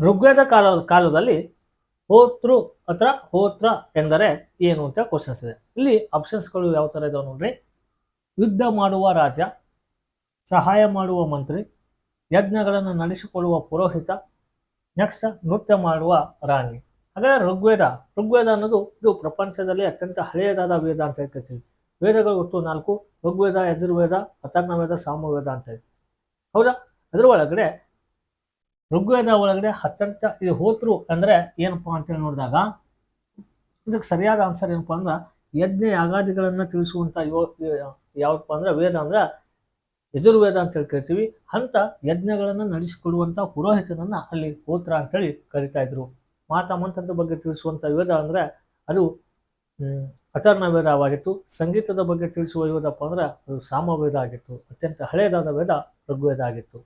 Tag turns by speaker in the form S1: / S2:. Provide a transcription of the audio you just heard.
S1: ಋಗ್ವೇದ ಕಾಲ, ಕಾಲದಲ್ಲಿ ಹೋತೃ ಅಥವಾ ಹೋತ್ರ ಎಂದರೆ ಏನು ಅಂತ ಕ್ವಶನ್ಸ್ ಇದೆ. ಇಲ್ಲಿ ಆಪ್ಷನ್ಸ್ಗಳು ಯಾವ ಥರ ಇದಾವೆ ನೋಡ್ರಿ. ಯುದ್ಧ ಮಾಡುವ ರಾಜ, ಸಹಾಯ ಮಾಡುವ ಮಂತ್ರಿ, ಯಜ್ಞಗಳನ್ನು ನಡೆಸಿಕೊಳ್ಳುವ ಪುರೋಹಿತ, ನೆಕ್ಸ್ಟ್ ನೃತ್ಯ ಮಾಡುವ ರಾಣಿ. ಹಾಗಾದರೆ ಋಗ್ವೇದ ಋಗ್ವೇದ ಅನ್ನೋದು ಇದು ಪ್ರಪಂಚದಲ್ಲಿ ಅತ್ಯಂತ ಹಳೆಯದಾದ ವೇದ ಅಂತ ಹೇಳ್ಕೊತೀವಿ. ವೇದಗಳು ಒಟ್ಟು ನಾಲ್ಕು, ಋಗ್ವೇದ, ಯಜುರ್ವೇದ ಅಥರ್ಣವೇದ ಸಾಮವೇದ ಅಂತ ಇದೆ ಹೌದಾ? ಅದರ ಒಳಗಡೆ ಋಗ್ವೇದ ಒಳಗಡೆ ಅತ್ಯಂತ ಇದು ಹೋತೃ ಅಂದ್ರೆ ಏನಪ್ಪಾ ಅಂತೇಳಿ ನೋಡಿದಾಗ ಇದಕ್ಕೆ ಸರಿಯಾದ ಆನ್ಸರ್ ಏನಪ್ಪಾ ಅಂದ್ರೆ ಯಜ್ಞ ಯಾಗಾದಿಗಳನ್ನ ತಿಳಿಸುವಂತ ಯೋ- ಯಾವಪ್ಪ ಅಂದ್ರೆ ವೇದ ಅಂದ್ರೆ ಯಜುರ್ವೇದ ಅಂತ ಹೇಳಿ ಕರಿತೀವಿ. ಅಂತ ಯಜ್ಞಗಳನ್ನು ನಡೆಸಿಕೊಡುವಂತ ಪುರೋಹಿತನನ್ನು ಅಲ್ಲಿ ಹೋತ್ರ ಅಂತೇಳಿ ಕರಿತಾ ಇದ್ರು. ಮಾತಾ ಮಂತ್ರದ ಬಗ್ಗೆ ತಿಳಿಸುವಂತ ವೇದ ಅಂದ್ರೆ ಅದು ಅಥರ್ಣ ವೇದವಾಗಿತ್ತು ಸಂಗೀತದ ಬಗ್ಗೆ ತಿಳಿಸುವ ಯೋಧಪ್ಪ ಅಂದ್ರೆ ಅದು ಸಾಮವೇದ ಆಗಿತ್ತು. ಅತ್ಯಂತ ಹಳೆಯದಾದ ವೇದ ಋಗ್ವೇದ ಆಗಿತ್ತು.